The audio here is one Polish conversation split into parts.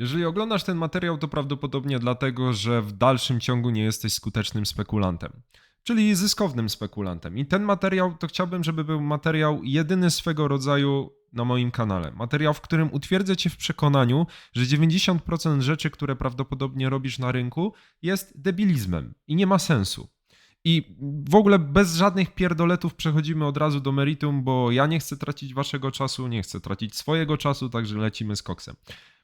Jeżeli oglądasz ten materiał, to prawdopodobnie dlatego, że w dalszym ciągu nie jesteś skutecznym spekulantem, czyli zyskownym spekulantem. I ten materiał to chciałbym, żeby był materiał jedyny swego rodzaju na moim kanale. Materiał, w którym utwierdzę cię w przekonaniu, że 90% rzeczy, które prawdopodobnie robisz na rynku, jest debilizmem i nie ma sensu. I w ogóle bez żadnych pierdoletów przechodzimy od razu do meritum, bo ja nie chcę tracić waszego czasu, nie chcę tracić swojego czasu, także lecimy z koksem.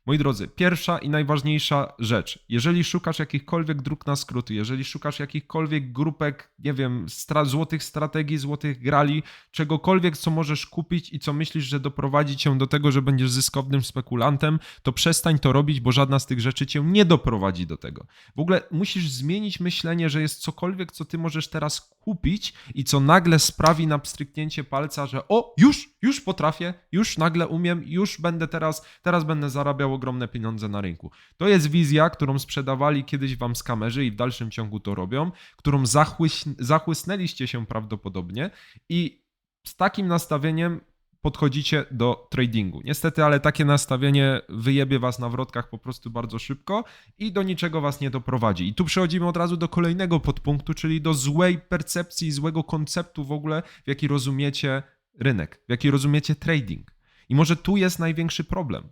Moi drodzy, pierwsza i najważniejsza rzecz. Jeżeli szukasz jakichkolwiek dróg na skróty, jeżeli szukasz jakichkolwiek grupek, nie wiem, stra złotych strategii, złotych grali, czegokolwiek, co możesz kupić i co myślisz, że doprowadzi cię do tego, że będziesz zyskownym spekulantem, to przestań to robić, bo żadna z tych rzeczy cię nie doprowadzi do tego. W ogóle musisz zmienić myślenie, że jest cokolwiek, co ty możesz teraz kupić i co nagle sprawi na pstryknięcie palca, że o, już, już potrafię, już nagle umiem, już będę teraz, teraz będę zarabiał ogromne pieniądze na rynku. To jest wizja, którą sprzedawali kiedyś wam skamerzy i w dalszym ciągu to robią, którą zachłyś, zachłysnęliście się prawdopodobnie i z takim nastawieniem podchodzicie do tradingu. Niestety, ale takie nastawienie wyjebie was na wrotkach po prostu bardzo szybko i do niczego was nie doprowadzi. I tu przechodzimy od razu do kolejnego podpunktu, czyli do złej percepcji, złego konceptu w ogóle, w jaki rozumiecie rynek, w jaki rozumiecie trading. I może tu jest największy problem.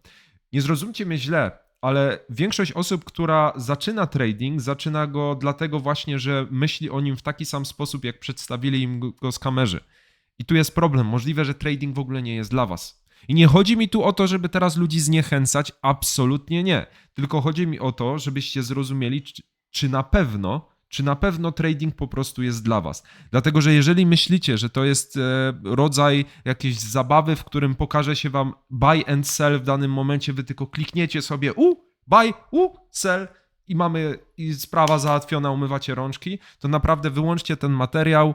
Nie zrozumcie mnie źle, ale większość osób, która zaczyna trading, zaczyna go dlatego właśnie, że myśli o nim w taki sam sposób, jak przedstawili im go skamerzy. I tu jest problem. Możliwe, że trading w ogóle nie jest dla was. I nie chodzi mi tu o to, żeby teraz ludzi zniechęcać, absolutnie nie. Tylko chodzi mi o to, żebyście zrozumieli, czy, czy na pewno, czy na pewno trading po prostu jest dla was. Dlatego, że jeżeli myślicie, że to jest e, rodzaj jakiejś zabawy, w którym pokaże się wam buy and sell w danym momencie, wy tylko klikniecie sobie u, buy, u, sell i mamy i sprawa załatwiona, umywacie rączki, to naprawdę wyłączcie ten materiał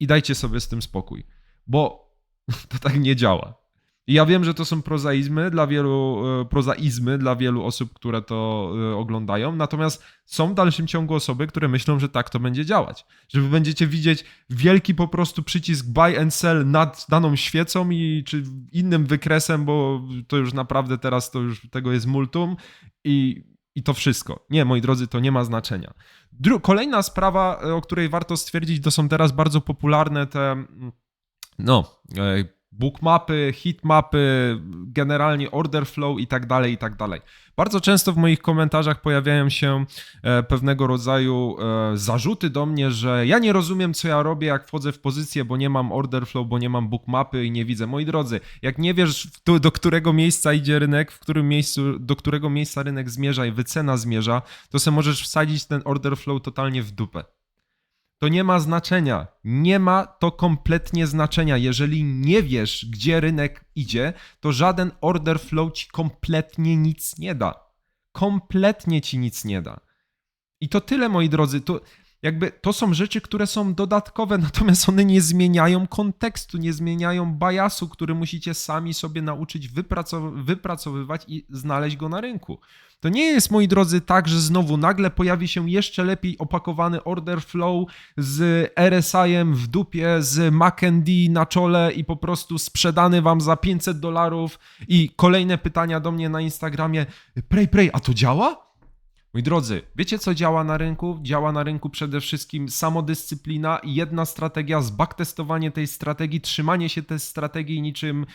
i dajcie sobie z tym spokój, bo to tak nie działa. I ja wiem, że to są prozaizmy dla wielu, e, prozaizmy dla wielu osób, które to e, oglądają, natomiast są w dalszym ciągu osoby, które myślą, że tak to będzie działać. Że wy będziecie widzieć wielki po prostu przycisk buy and sell nad daną świecą i czy innym wykresem, bo to już naprawdę teraz to już tego jest multum i, i to wszystko. Nie, moi drodzy, to nie ma znaczenia. Dru- kolejna sprawa, e, o której warto stwierdzić, to są teraz bardzo popularne te mm, no, e, bookmapy, hitmapy, generalnie order flow i tak dalej, i tak dalej. Bardzo często w moich komentarzach pojawiają się e, pewnego rodzaju e, zarzuty do mnie, że ja nie rozumiem, co ja robię, jak wchodzę w pozycję, bo nie mam order flow, bo nie mam bookmapy i nie widzę. Moi drodzy, jak nie wiesz, do którego miejsca idzie rynek, w którym miejscu, do którego miejsca rynek zmierza i wycena zmierza, to se możesz wsadzić ten order flow totalnie w dupę. To nie ma znaczenia. Nie ma to kompletnie znaczenia. Jeżeli nie wiesz, gdzie rynek idzie, to żaden order flow ci kompletnie nic nie da. Kompletnie ci nic nie da. I to tyle, moi drodzy. To jakby to są rzeczy, które są dodatkowe, natomiast one nie zmieniają kontekstu, nie zmieniają bajasu, który musicie sami sobie nauczyć wypracow- wypracowywać i znaleźć go na rynku. To nie jest, moi drodzy, tak, że znowu nagle pojawi się jeszcze lepiej opakowany order flow z RSI-em w dupie, z McD na czole i po prostu sprzedany wam za 500 dolarów i kolejne pytania do mnie na Instagramie. Prej, prej, a to działa? Moi drodzy, wiecie co działa na rynku? Działa na rynku przede wszystkim samodyscyplina i jedna strategia, zbacktestowanie tej strategii, trzymanie się tej strategii niczym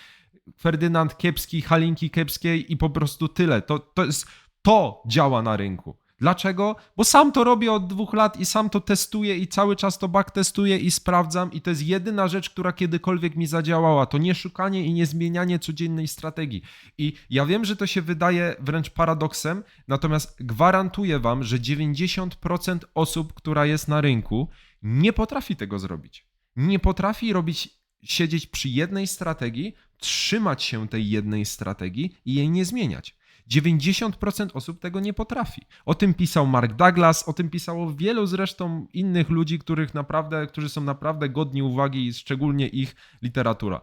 Ferdynand Kiepski, Halinki Kiepskiej i po prostu tyle. To, to, jest, to działa na rynku. Dlaczego? Bo sam to robię od dwóch lat i sam to testuję i cały czas to backtestuję i sprawdzam i to jest jedyna rzecz, która kiedykolwiek mi zadziałała. To nie szukanie i nie zmienianie codziennej strategii. I ja wiem, że to się wydaje wręcz paradoksem, natomiast gwarantuję wam, że 90% osób, która jest na rynku, nie potrafi tego zrobić. Nie potrafi robić, siedzieć przy jednej strategii, trzymać się tej jednej strategii i jej nie zmieniać. 90% osób tego nie potrafi. O tym pisał Mark Douglas, o tym pisało wielu zresztą innych ludzi, których naprawdę, którzy są naprawdę godni uwagi i szczególnie ich literatura.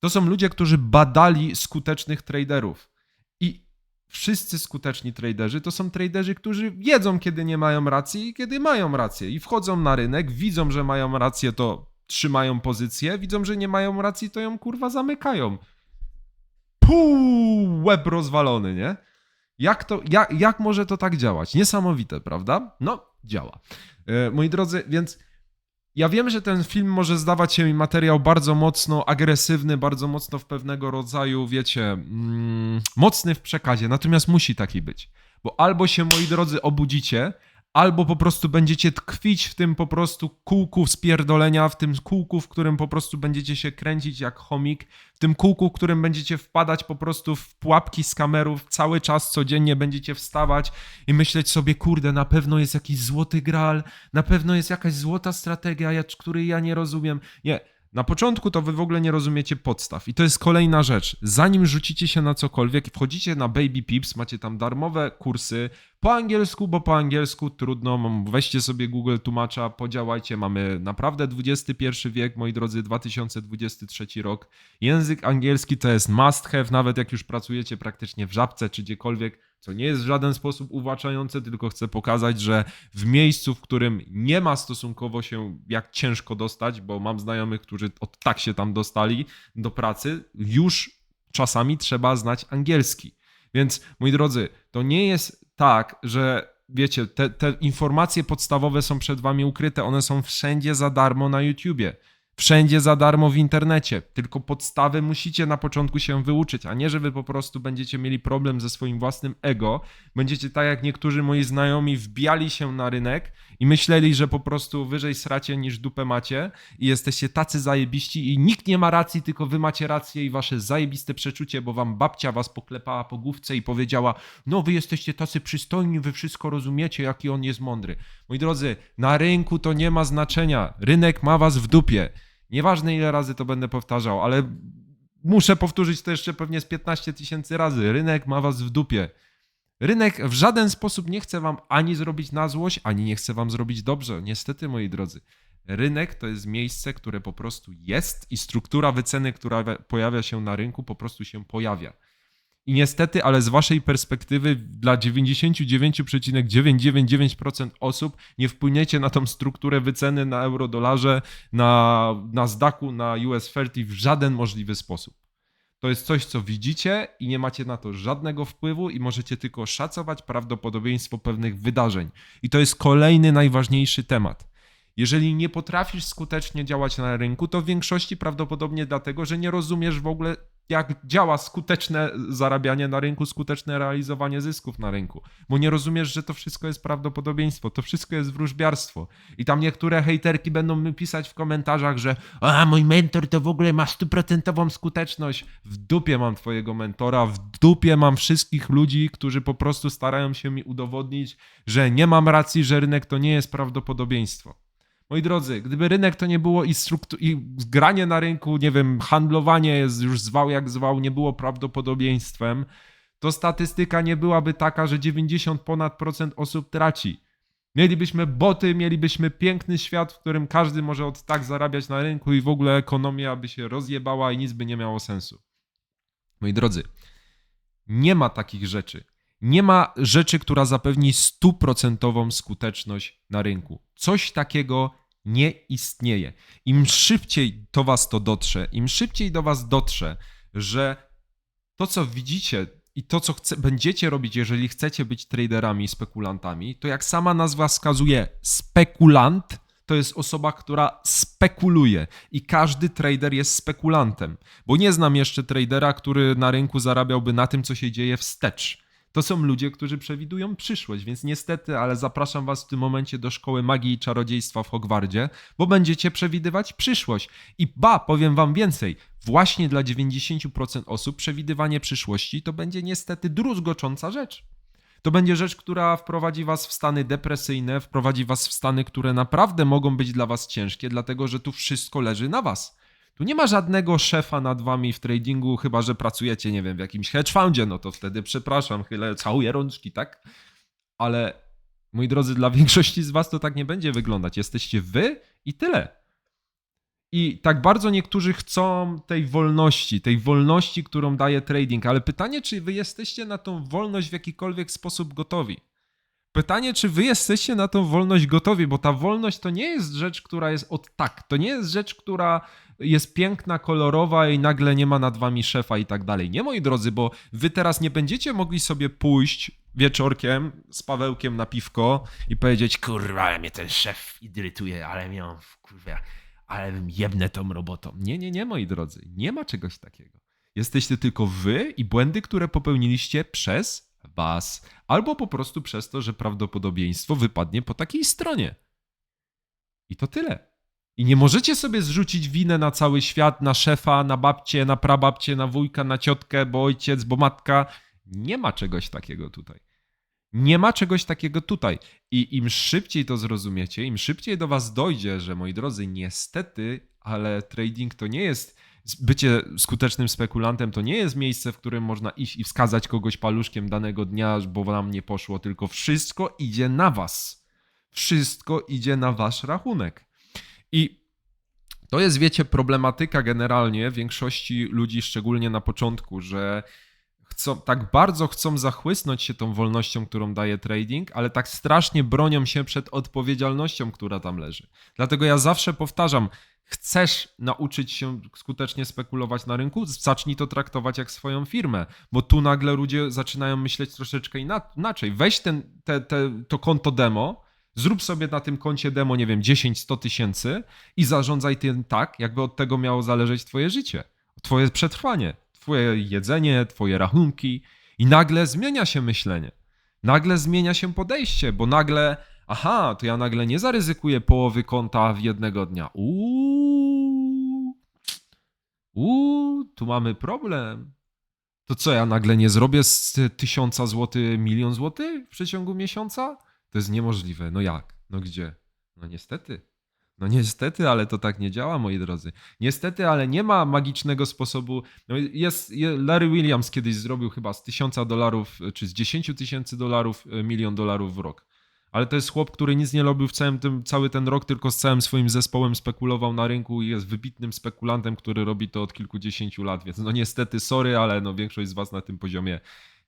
To są ludzie, którzy badali skutecznych traderów. I wszyscy skuteczni traderzy to są traderzy, którzy wiedzą, kiedy nie mają racji i kiedy mają rację. I wchodzą na rynek, widzą, że mają rację, to trzymają pozycję, widzą, że nie mają racji, to ją kurwa zamykają. Pół łeb rozwalony, nie? Jak, to, jak, jak może to tak działać? Niesamowite, prawda? No, działa. E, moi drodzy, więc ja wiem, że ten film może zdawać się mi materiał bardzo mocno agresywny, bardzo mocno w pewnego rodzaju, wiecie, mm, mocny w przekazie, natomiast musi taki być. Bo albo się, moi drodzy, obudzicie, albo po prostu będziecie tkwić w tym po prostu kółku spierdolenia, w tym kółku, w którym po prostu będziecie się kręcić jak chomik, w tym kółku, w którym będziecie wpadać po prostu w pułapki z kamerów, cały czas codziennie będziecie wstawać i myśleć sobie, kurde, na pewno jest jakiś złoty gral, na pewno jest jakaś złota strategia, której ja nie rozumiem. Nie. Na początku to wy w ogóle nie rozumiecie podstaw. I to jest kolejna rzecz. Zanim rzucicie się na cokolwiek, wchodzicie na Baby Pips, macie tam darmowe kursy po angielsku, bo po angielsku trudno. Weźcie sobie Google tłumacza, podziałajcie. Mamy naprawdę XXI wiek, moi drodzy, 2023 rok. Język angielski to jest must have, nawet jak już pracujecie praktycznie w żabce czy gdziekolwiek, co nie jest w żaden sposób uwłaczające, tylko chcę pokazać, że w miejscu, w którym nie ma stosunkowo się jak ciężko dostać, bo mam znajomych, którzy od tak się tam dostali do pracy, już czasami trzeba znać angielski. Więc moi drodzy, to nie jest tak, że wiecie, te, te informacje podstawowe są przed wami ukryte, one są wszędzie za darmo na YouTubie. Wszędzie za darmo w internecie. Tylko podstawy musicie na początku się wyuczyć, a nie, że wy po prostu będziecie mieli problem ze swoim własnym ego. Będziecie tak jak niektórzy moi znajomi wbijali się na rynek i myśleli, że po prostu wyżej sracie niż dupę macie i jesteście tacy zajebiści i nikt nie ma racji, tylko wy macie rację i wasze zajebiste przeczucie, bo wam babcia was poklepała po główce i powiedziała, no wy jesteście tacy przystojni, wy wszystko rozumiecie, jaki on jest mądry. Moi drodzy, na rynku to nie ma znaczenia. Rynek ma was w dupie. Nieważne ile razy to będę powtarzał, ale muszę powtórzyć to jeszcze pewnie z 15 tysięcy razy. Rynek ma was w dupie. Rynek w żaden sposób nie chce wam ani zrobić na złość, ani nie chce wam zrobić dobrze. Niestety, moi drodzy. Rynek to jest miejsce, które po prostu jest i struktura wyceny, która pojawia się na rynku, po prostu się pojawia. I niestety, ale z waszej perspektywy, dla 99,999% osób nie wpłyniecie na tą strukturę wyceny na euro-dolarze, na Nasdaqu, na US 30 w żaden możliwy sposób. To jest coś, co widzicie i nie macie na to żadnego wpływu i możecie tylko szacować prawdopodobieństwo pewnych wydarzeń. I to jest kolejny najważniejszy temat. Jeżeli nie potrafisz skutecznie działać na rynku, to w większości prawdopodobnie dlatego, że nie rozumiesz w ogóle, jak działa skuteczne zarabianie na rynku, skuteczne realizowanie zysków na rynku. Bo nie rozumiesz, że to wszystko jest prawdopodobieństwo, to wszystko jest wróżbiarstwo. I tam niektóre hejterki będą mi pisać w komentarzach, że a mój mentor to w ogóle ma stuprocentową skuteczność. W dupie mam twojego mentora, w dupie mam wszystkich ludzi, którzy po prostu starają się mi udowodnić, że nie mam racji, że rynek to nie jest prawdopodobieństwo. Moi drodzy, gdyby rynek to nie było i, struktu- i granie na rynku, nie wiem, handlowanie jest już zwał jak zwał, nie było prawdopodobieństwem, to statystyka nie byłaby taka, że 90 ponad procent osób traci. Mielibyśmy boty, mielibyśmy piękny świat, w którym każdy może od tak zarabiać na rynku i w ogóle ekonomia by się rozjebała i nic by nie miało sensu. Moi drodzy, nie ma takich rzeczy. Nie ma rzeczy, która zapewni stuprocentową skuteczność na rynku. Coś takiego nie istnieje. Im szybciej do Was to dotrze, im szybciej do Was dotrze, że to, co widzicie i to, co chce, będziecie robić, jeżeli chcecie być traderami, spekulantami, to jak sama nazwa wskazuje, spekulant to jest osoba, która spekuluje i każdy trader jest spekulantem, bo nie znam jeszcze tradera, który na rynku zarabiałby na tym, co się dzieje wstecz. To są ludzie, którzy przewidują przyszłość, więc niestety, ale zapraszam Was w tym momencie do szkoły magii i czarodziejstwa w Hogwardzie, bo będziecie przewidywać przyszłość. I ba, powiem Wam więcej, właśnie dla 90% osób przewidywanie przyszłości to będzie niestety druzgocząca rzecz. To będzie rzecz, która wprowadzi Was w stany depresyjne, wprowadzi Was w stany, które naprawdę mogą być dla Was ciężkie, dlatego że tu wszystko leży na Was. Tu nie ma żadnego szefa nad wami w tradingu, chyba że pracujecie, nie wiem, w jakimś hedge fundzie, no to wtedy przepraszam, chylę, całuję rączki, tak? Ale moi drodzy, dla większości z was to tak nie będzie wyglądać. Jesteście wy i tyle. I tak bardzo niektórzy chcą tej wolności, tej wolności, którą daje trading, ale pytanie, czy wy jesteście na tą wolność w jakikolwiek sposób gotowi? Pytanie, czy wy jesteście na tą wolność gotowi, bo ta wolność to nie jest rzecz, która jest od tak. To nie jest rzecz, która jest piękna, kolorowa i nagle nie ma nad wami szefa i tak dalej. Nie, moi drodzy, bo wy teraz nie będziecie mogli sobie pójść wieczorkiem z Pawełkiem na piwko i powiedzieć, kurwa, ale mnie ten szef irytuje, ale mnie on, kurwa, ale jebnę tą robotą. Nie, nie, nie, moi drodzy. Nie ma czegoś takiego. Jesteście tylko wy i błędy, które popełniliście przez was. Albo po prostu przez to, że prawdopodobieństwo wypadnie po takiej stronie. I to tyle. I nie możecie sobie zrzucić winę na cały świat, na szefa, na babcię, na prababcię, na wujka, na ciotkę, bo ojciec, bo matka. Nie ma czegoś takiego tutaj. Nie ma czegoś takiego tutaj. I im szybciej to zrozumiecie, im szybciej do was dojdzie, że moi drodzy, niestety, ale trading to nie jest bycie skutecznym spekulantem to nie jest miejsce, w którym można iść i wskazać kogoś paluszkiem danego dnia, bo nam nie poszło, tylko wszystko idzie na was. Wszystko idzie na wasz rachunek. I to jest, wiecie, problematyka generalnie większości ludzi, szczególnie na początku, że chcą, tak bardzo chcą zachłysnąć się tą wolnością, którą daje trading, ale tak strasznie bronią się przed odpowiedzialnością, która tam leży. Dlatego ja zawsze powtarzam, chcesz nauczyć się skutecznie spekulować na rynku, zacznij to traktować jak swoją firmę, bo tu nagle ludzie zaczynają myśleć troszeczkę inaczej. Weź ten, te, te, to konto demo, zrób sobie na tym koncie demo, nie wiem, 10-100 tysięcy i zarządzaj tym tak, jakby od tego miało zależeć twoje życie, twoje przetrwanie, twoje jedzenie, twoje rachunki i nagle zmienia się myślenie. Nagle zmienia się podejście, bo nagle aha, to ja nagle nie zaryzykuję połowy konta w jednego dnia. Uuu, uuu, tu mamy problem. To co, ja nagle nie zrobię z tysiąca złotych milion złotych w przeciągu miesiąca? To jest niemożliwe. No jak? No gdzie? No niestety. No niestety, ale to tak nie działa, moi drodzy. Niestety, ale nie ma magicznego sposobu. No jest, Larry Williams kiedyś zrobił chyba z tysiąca dolarów, czy z dziesięciu tysięcy dolarów e, milion dolarów w rok ale to jest chłop, który nic nie robił w całym tym, cały ten rok, tylko z całym swoim zespołem spekulował na rynku i jest wybitnym spekulantem, który robi to od kilkudziesięciu lat, więc no niestety, sorry, ale no większość z was na tym poziomie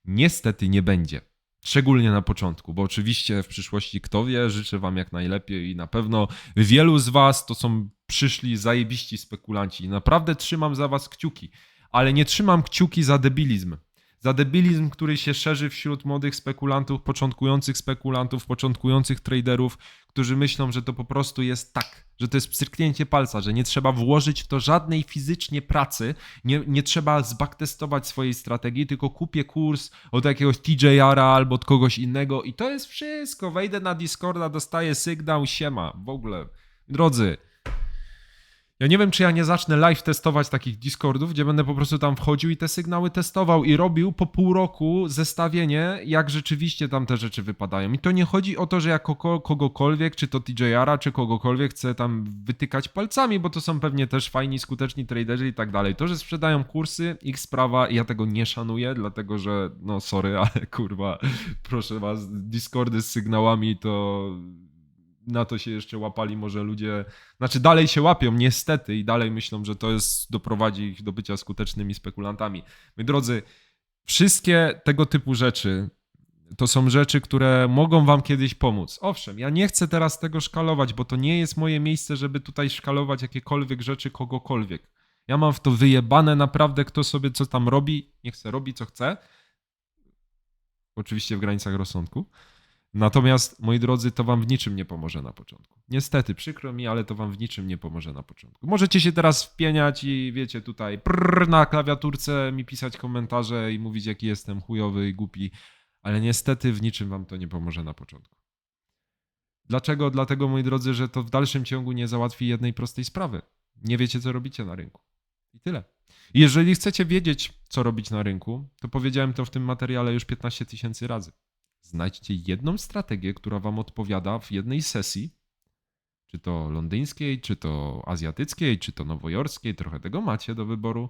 niestety nie będzie. Szczególnie na początku, bo oczywiście w przyszłości kto wie, życzę wam jak najlepiej i na pewno wielu z was to są przyszli zajebiści spekulanci. Naprawdę trzymam za was kciuki, ale nie trzymam kciuki za debilizm za debilizm, który się szerzy wśród młodych spekulantów, początkujących spekulantów, początkujących traderów, którzy myślą, że to po prostu jest tak, że to jest pstryknięcie palca, że nie trzeba włożyć w to żadnej fizycznie pracy, nie, nie trzeba zbaktestować swojej strategii, tylko kupię kurs od jakiegoś TJR-a albo od kogoś innego i to jest wszystko. Wejdę na Discorda, dostaję sygnał, siema. W ogóle, drodzy, ja nie wiem, czy ja nie zacznę live testować takich Discordów, gdzie będę po prostu tam wchodził i te sygnały testował i robił po pół roku zestawienie, jak rzeczywiście tam te rzeczy wypadają. I to nie chodzi o to, że ja kogokolwiek, czy to TJR-a, czy kogokolwiek chcę tam wytykać palcami, bo to są pewnie też fajni, skuteczni traderzy i tak dalej. To, że sprzedają kursy, ich sprawa, ja tego nie szanuję, dlatego że, no sorry, ale kurwa, proszę was, Discordy z sygnałami to na to się jeszcze łapali może ludzie, znaczy dalej się łapią niestety i dalej myślą, że to jest doprowadzi ich do bycia skutecznymi spekulantami. Moi drodzy, wszystkie tego typu rzeczy to są rzeczy, które mogą wam kiedyś pomóc. Owszem, ja nie chcę teraz tego szkalować, bo to nie jest moje miejsce, żeby tutaj szkalować jakiekolwiek rzeczy kogokolwiek. Ja mam w to wyjebane naprawdę, kto sobie co tam robi, niech chce robi co chce. Oczywiście w granicach rozsądku. Natomiast, moi drodzy, to wam w niczym nie pomoże na początku. Niestety, przykro mi, ale to wam w niczym nie pomoże na początku. Możecie się teraz wpieniać i wiecie, tutaj prrr, na klawiaturce mi pisać komentarze i mówić, jaki jestem chujowy i głupi, ale niestety w niczym wam to nie pomoże na początku. Dlaczego? Dlatego, moi drodzy, że to w dalszym ciągu nie załatwi jednej prostej sprawy. Nie wiecie, co robicie na rynku. I tyle. Jeżeli chcecie wiedzieć, co robić na rynku, to powiedziałem to w tym materiale już 15 tysięcy razy. Znajdźcie jedną strategię, która Wam odpowiada w jednej sesji, czy to londyńskiej, czy to azjatyckiej, czy to nowojorskiej, trochę tego macie do wyboru.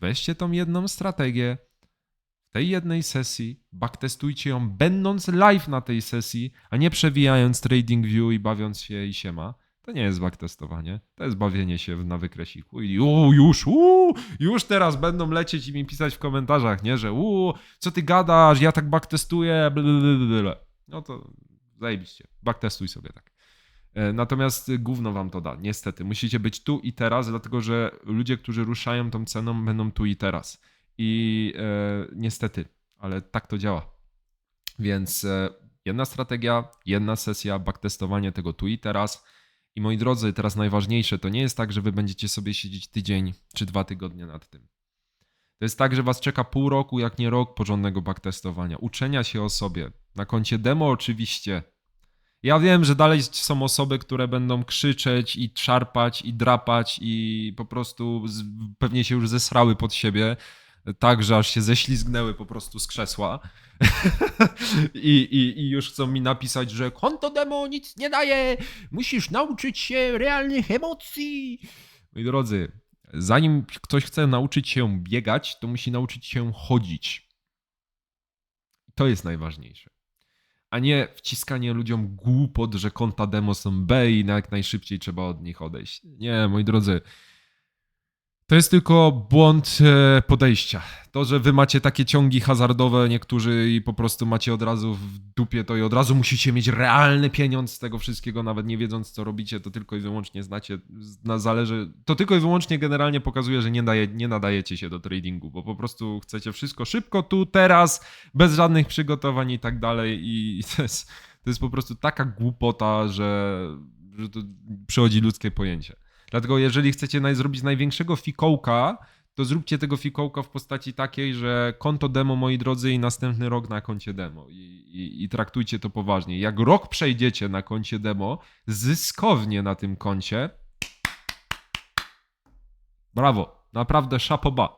Weźcie tą jedną strategię w tej jednej sesji, backtestujcie ją będąc live na tej sesji, a nie przewijając TradingView i bawiąc się i siema. To nie jest backtestowanie, to jest bawienie się na wykresiku i u, już, u, już teraz będą lecieć i mi pisać w komentarzach, nie, że u, co ty gadasz, ja tak backtestuję, blablabla. No to zajebiście. Backtestuj sobie tak. E, Natomiast gówno wam to da, niestety. Musicie być tu i teraz, dlatego że ludzie, którzy ruszają tą ceną, będą tu i teraz. I e, niestety, ale tak to działa. Więc e, jedna strategia, jedna sesja, backtestowanie tego tu i teraz. I moi drodzy, teraz najważniejsze, to nie jest tak, że wy będziecie sobie siedzieć tydzień czy dwa tygodnie nad tym. To jest tak, że was czeka pół roku, jak nie rok porządnego backtestowania, uczenia się o sobie. Na koncie demo oczywiście. Ja wiem, że dalej są osoby, które będą krzyczeć i szarpać i drapać i po prostu pewnie się już zesrały pod siebie, tak, że aż się ześlizgnęły po prostu z krzesła. I, i, I już chcą mi napisać, że konto demo nic nie daje, musisz nauczyć się realnych emocji. Moi drodzy, zanim ktoś chce nauczyć się biegać, to musi nauczyć się chodzić. To jest najważniejsze. A nie wciskanie ludziom głupot, że konta demo są B i jak najszybciej trzeba od nich odejść. Nie, moi drodzy. To jest tylko błąd e, podejścia. To, że wy macie takie ciągi hazardowe niektórzy i po prostu macie od razu w dupie to i od razu musicie mieć realny pieniądz z tego wszystkiego, nawet nie wiedząc co robicie, to tylko i wyłącznie znacie, na zależy, to tylko i wyłącznie generalnie pokazuje, że nie, daje, nie nadajecie się do tradingu, bo po prostu chcecie wszystko szybko, tu, teraz, bez żadnych przygotowań i tak dalej i to jest, to jest po prostu taka głupota, że, że to przychodzi ludzkie pojęcie. Dlatego jeżeli chcecie zrobić największego fikołka, to zróbcie tego fikołka w postaci takiej, że konto demo, moi drodzy, i następny rok na koncie demo. I, i, I traktujcie to poważnie. Jak rok przejdziecie na koncie demo, zyskownie na tym koncie, brawo, naprawdę szapoba.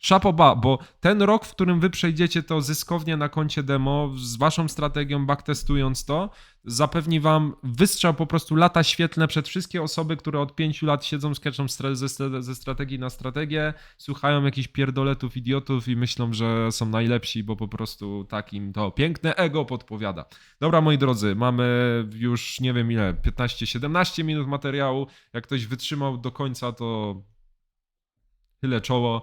Szapoba, bo ten rok, w którym wy przejdziecie to zyskownie na koncie demo, z waszą strategią backtestując to, zapewni wam wystrzał po prostu lata świetlne przed wszystkie osoby, które od pięciu lat siedzą, ze, stra- ze strategii na strategię, słuchają jakichś pierdoletów, idiotów i myślą, że są najlepsi, bo po prostu takim to piękne ego podpowiada. Dobra, moi drodzy, mamy już nie wiem ile, 15-17 minut materiału. Jak ktoś wytrzymał do końca, to tyle czoło.